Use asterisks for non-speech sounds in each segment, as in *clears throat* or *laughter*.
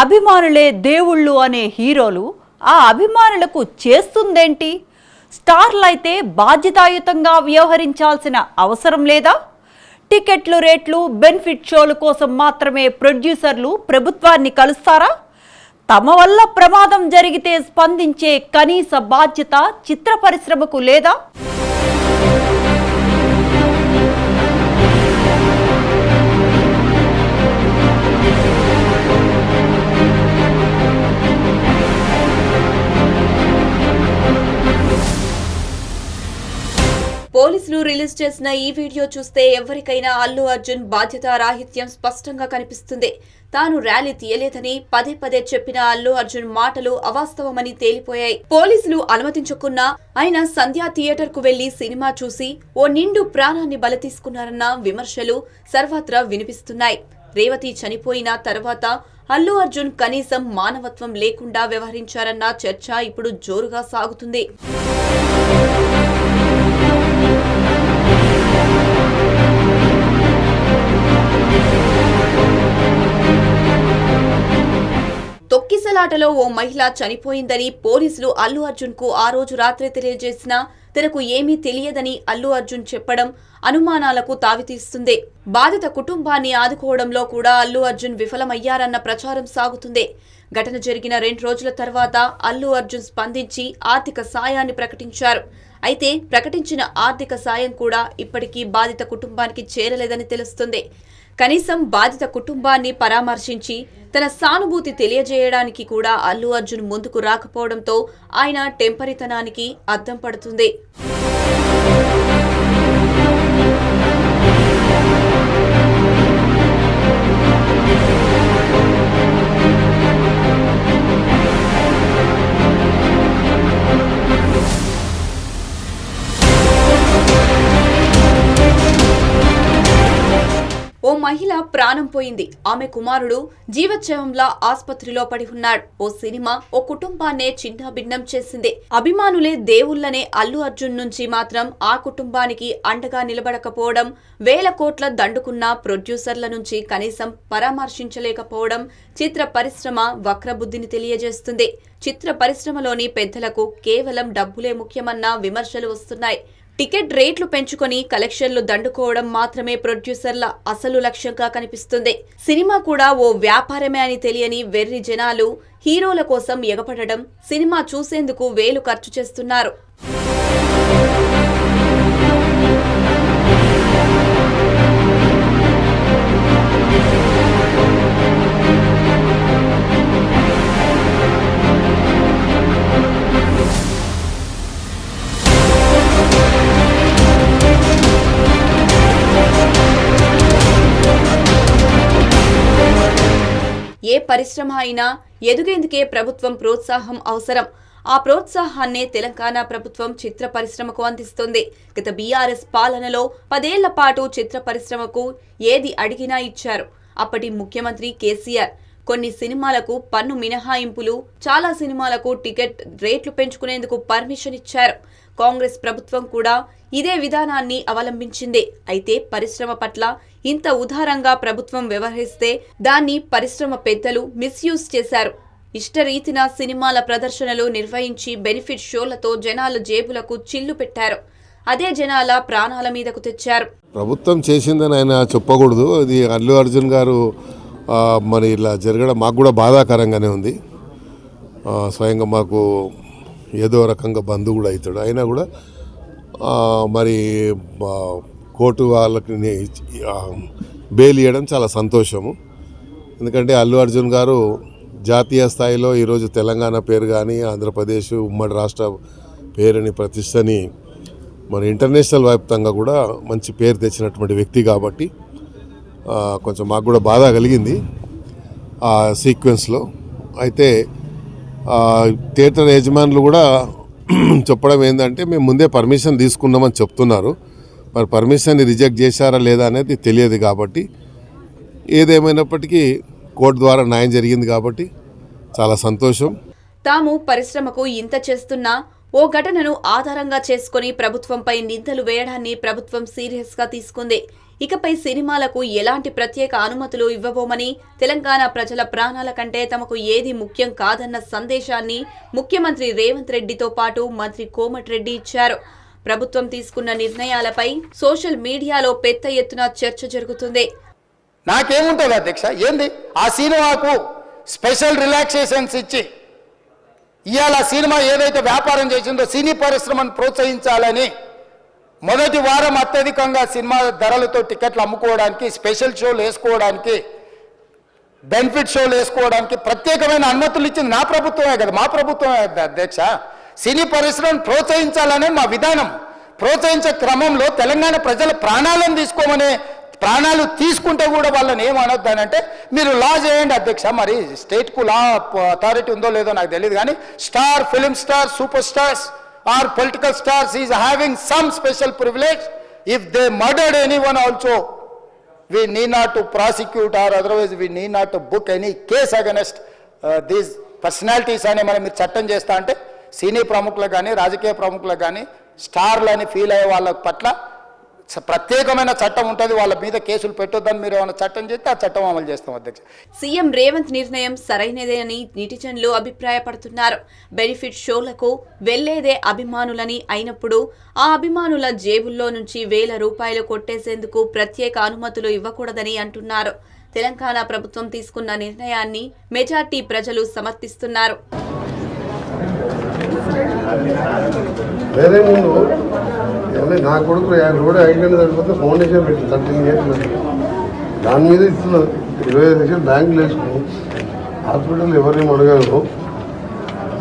అభిమానులే దేవుళ్ళు అనే హీరోలు ఆ అభిమానులకు చేస్తుందేంటి? స్టార్లు అయితే బాధ్యతాయుతంగా వ్యవహరించాల్సిన అవసరం లేదా? టికెట్లు రేట్లు బెనిఫిట్ షోల కోసం మాత్రమే ప్రొడ్యూసర్లు ప్రభుత్వాన్ని కలుస్తారా? తమ వల్ల ప్రమాదం జరిగితే స్పందించే కనీస బాధ్యత చిత్ర పరిశ్రమకు లేదా? పోలీసులు రిలీజ్ చేసిన ఈ వీడియో చూస్తే ఎవరికైనా అల్లు అర్జున్ బాధ్యత రాహిత్యం స్పష్టంగా కనిపిస్తుంది. తాను ర్యాలీ తీయలేదని పదే పదే చెప్పిన అల్లు అర్జున్ మాటలు అవాస్తవమని తేలిపోయాయి. పోలీసులు అనుమతించకున్నా ఆయన సంధ్యా థియేటర్కు వెళ్ళి సినిమా చూసి ఓ నిండు ప్రాణాన్ని బలతీసుకున్నారన్న విమర్శలు సర్వత్రా వినిపిస్తున్నాయి. రేవతి చనిపోయిన తర్వాత అల్లు అర్జున్ కనీసం మానవత్వం లేకుండా వ్యవహరించారన్న చర్చ ఇప్పుడు జోరుగా సాగుతుంది. తొక్కిసలాటలో ఓ మహిళ చనిపోయిందని పోలీసులు అల్లు అర్జున్కు ఆ రోజు రాత్రి తెలియజేసినా తనకు ఏమీ తెలియదని అల్లు అర్జున్ చెప్పడం అనుమానాలకు తావితీస్తుంది. బాధిత కుటుంబాన్ని ఆదుకోవడంలో కూడా అల్లు అర్జున్ విఫలమయ్యారన్న ప్రచారం సాగుతుంది. ఘటన జరిగిన రెండు రోజుల తర్వాత అల్లు అర్జున్ స్పందించి ఆర్థిక సాయాన్ని ప్రకటించారు. అయితే ప్రకటించిన ఆర్థిక సాయం కూడా ఇప్పటికీ బాధిత కుటుంబానికి చేరలేదని తెలుస్తుంది. కనీసం బాధిత కుటుంబాన్ని పరామర్శించి తన సానుభూతి తెలియజేయడానికి కూడా అల్లు అర్జున్ ముందుకు రాకపోవడంతో ఆయన టెంపరితనానికి అద్దం పడుతుంది. మహిళ ప్రాణం పోయింది. ఆమె కుమారుడు జీవచ్ఛవంలా ఆసుపత్రిలో పడి ఉన్నాడు. ఓ సినిమా ఓ కుటుంబాన్నే చిన్నాభిన్నం చేసింది. అభిమానులే దేవుళ్ళనే అల్లు అర్జున్ నుంచి మాత్రం ఆ కుటుంబానికి అండగా నిలబడకపోవడం వేల కోట్ల దండుకున్న ప్రొడ్యూసర్ల నుంచి కనీసం పరామర్శించలేకపోవడం చిత్ర పరిశ్రమ వక్రబుద్ధిని తెలియజేస్తుంది. చిత్ర పరిశ్రమలోని పెద్దలకు కేవలం డబ్బులే ముఖ్యమన్న విమర్శలు వస్తున్నాయి. టికెట్ రేట్లు పెంచుకొని కలెక్షన్లు దండుకోవడం మాత్రమే ప్రొడ్యూసర్ల అసలు లక్ష్యంగా కనిపిస్తుంది. సినిమా కూడా ఓ వ్యాపారమే అని తెలియని వెర్రి జనాలు హీరోల కోసం ఎగపడడం సినిమా చూసేందుకు వేలు ఖర్చు చేస్తున్నారు. పరిశ్రమ అయినా ఎదుగేందుకే ప్రభుత్వం ప్రోత్సాహం అవసరం. ఆ ప్రోత్సాహాన్నే తెలంగాణ ప్రభుత్వం చిత్ర పరిశ్రమకు అందిస్తుంది. గత బీఆర్ఎస్ పాలనలో పదేళ్ళ పాటు చిత్ర పరిశ్రమకు ఏది అడిగినా ఇచ్చారు. అప్పటి ముఖ్యమంత్రి కేసీఆర్ కొన్ని సినిమాలకు పన్ను మినహాయింపులు చాలా సినిమాలకు టికెట్ రేట్లు పెంచుకునేందుకు పర్మిషన్ ఇచ్చారు. కాంగ్రెస్ ప్రభుత్వం కూడా ఇదే విధానాన్ని అవలంబించింది. అయితే పరిశ్రమ పట్ల ఇంత ఉదారంగా ప్రభుత్వం వ్యవహరిస్తే దాన్ని పరిశ్రమ పెద్దలు మిస్యూజ్ చేశారు. ఇష్టరీతిన సినిమాల ప్రదర్శనలు నిర్వహించి బెనిఫిట్ షోలతో జనాల జేబులకు చిల్లు పెట్టారు. అదే జనాల ప్రాణాల మీదకు తెచ్చారు. ప్రభుత్వం చేసిందని ఆయన చెప్పకూడదు. అది అల్లు అర్జున్ గారు మరి ఇలా జరగడం మాకు కూడా బాధాకరంగానే ఉంది. స్వయంగా మాకు ఏదో రకంగా బంధువు కూడా అవుతాడు. అయినా కూడా మరి కోర్టు వాళ్ళకి బెయిల్ ఇవ్వడం చాలా సంతోషము. ఎందుకంటే అల్లు అర్జున్ గారు జాతీయ స్థాయిలో ఈరోజు తెలంగాణ పేరు కానీ ఆంధ్రప్రదేశ్ ఉమ్మడి రాష్ట్ర పేరుని ప్రతిష్టని మరి ఇంటర్నేషనల్ వ్యాప్తంగా కూడా మంచి పేరు తెచ్చినటువంటి వ్యక్తి కాబట్టి కొంచెం మాకు కూడా బాధ కలిగింది ఆ సీక్వెన్స్లో. అయితే థియేటర్ యజమానులు కూడా *clears throat* చెప్పడం ఏంటంటే మేము ముందే పర్మిషన్ తీసుకున్నామని చెప్తున్నారు. మరి పర్మిషన్ రిజెక్ట్ చేశారా లేదా అనేది తెలియదు కాబట్టి ఏదేమైనప్పటికీ కోర్టు ద్వారా న్యాయం జరిగింది కాబట్టి చాలా సంతోషం. తాము పరిశ్రమకు ఇంత చేస్తున్నా ఓ ఘటనను ఆధారంగా చేసుకుని ప్రభుత్వంపై నిందలు వేయడాన్ని ప్రభుత్వం సీరియస్గా తీసుకుంది. ఇకపై సినిమాలకు ఎలాంటి ప్రత్యేక అనుమతులు ఇవ్వబోమని తెలంగాణ ప్రజల ప్రాణాల కంటే తమకు ఏది ముఖ్యం కాదన్న సందేశాన్ని ముఖ్యమంత్రి రేవంత్ రెడ్డితో పాటు మంత్రి కోమటిరెడ్డి ఇచ్చారు. ప్రభుత్వం తీసుకున్న నిర్ణయాలపై సోషల్ మీడియాలో పెద్ద ఎత్తున చర్చ జరుగుతుంది. నాకేముంటుంది అధ్యక్ష? ఏంది? ఆ సినిమాకు స్పెషల్ రిలాక్సేషన్స్ ఇచ్చి ఇవాళ సినిమా ఏదైతే వ్యాపారం చేసిందో సినీ పరిశ్రమను ప్రోత్సహించాలని మొదటి వారం అత్యధికంగా సినిమా ధరలతో టికెట్లు అమ్ముకోవడానికి స్పెషల్ షోలు వేసుకోవడానికి బెనిఫిట్ షోలు వేసుకోవడానికి ప్రత్యేకమైన అనుమతులు ఇచ్చింది నా ప్రభుత్వమే కదా. మా ప్రభుత్వమే కదా అధ్యక్ష. సినీ పరిశ్రమను ప్రోత్సహించాలనే మా విధానం. ప్రోత్సహించే క్రమంలో తెలంగాణ ప్రజల ప్రాణాలను తీసుకోమనే ప్రాణాలు తీసుకుంటే కూడా వాళ్ళని ఏమనొద్దానంటే మీరు లా చేయండి అధ్యక్ష. మరి స్టేట్కు లా అథారిటీ ఉందో లేదో నాకు తెలియదు కానీ star film star super stars or political stars is having some special privilege, if they murdered anyone also, we need not to prosecute or otherwise we need not to book any case against uh, these personalities అనే మనం మీరు చట్టం చేస్తా అంటే సినీ ప్రముఖులకు కానీ రాజకీయ ప్రముఖులకు కానీ స్టార్లు అని ఫీల్ అయ్యే వాళ్ళ పట్ల ప్రత్యేకమైన చట్టం ఉంటుంది వాళ్ళ మీద కేసులు పెట్టొద్దని మీరు ఏమైనా చట్టం చేస్తే ఆ చట్టం అమలు చేస్తాం అధ్యక్ష. సీఎం రేవంత్ నిర్ణయం సరైనదే అని నెటిజన్లు అభిప్రాయపడుతున్నారు. బెనిఫిట్ షోలకు వెళ్ళేదే అభిమానులని అయినప్పుడు ఆ అభిమానుల జేబుల్లో నుంచి వేల రూపాయలు కొట్టేసేందుకు ప్రత్యేక అనుమతులు ఇవ్వకూడదని అంటున్నారు. తెలంగాణ ప్రభుత్వం తీసుకున్న నిర్ణయాన్ని మెజార్టీ ప్రజలు సమర్థిస్తున్నారు. వేరే ముందు ఏమన్నా నా కొడుకు యాభై రోడ్ ఐదు సరిపోతే ఫౌండేషన్ పెట్టి థర్టీన్ ఇయర్స్ దాని మీద ఇస్తున్నారు. ఇరవై ఐదు లక్షలు బ్యాంకులు వేసుకున్నాం హాస్పిటల్ ఎవరేం అడగరు.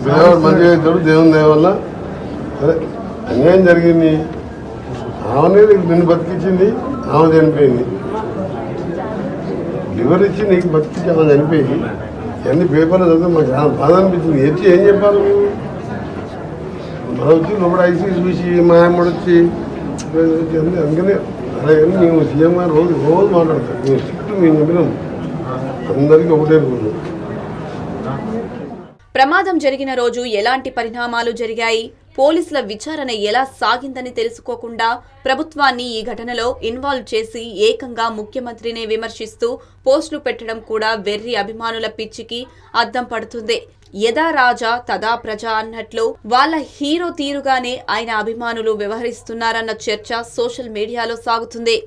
పిల్లవాడు మంచిగా అవుతాడు దేవుని దయ వల్ల. సరే అన్యాయం జరిగింది. ఆమెనే నీకు నిన్ను బతికించింది ఆమె చనిపోయింది. లివర్ ఇచ్చి నీకు బతికించి ఆమె చనిపోయి ఇవన్నీ పేపర్లు చదివితే మాకు బాధ అనిపించింది ఏం చెప్పాలి? నువ్వు మనం వచ్చి లోపల ఐసీ చూసి మా అమ్మడు వచ్చి అందుకనే అలాగే మేము సీఎం గారు రోజు రోజు మాట్లాడతాం మేము స్ట్రిక్ట్ మేము చెప్పినాం అందరికీ ఒకటే రూల్ ప్రమాదం జరిగిన రోజు ఎలాంటి పరిణామాలు జరిగాయి? పోలీసుల విచారణ ఎలా సాగిందని తెలుసుకోకుండా ప్రభుత్వాన్ని ఈ ఘటనలో ఇన్వాల్వ్ చేసి ఏకంగా ముఖ్యమంత్రినే విమర్శిస్తూ పోస్టులు పెట్టడం కూడా వెర్రి అభిమానుల పిచ్చికి అద్దం పడుతుంది. యదా రాజా తదా ప్రజ అన్నట్లు వాళ్ళ హీరో తీరుగానే ఆయన అభిమానులు వ్యవహరిస్తున్నారన్న చర్చ సోషల్ మీడియాలో సాగుతుంది.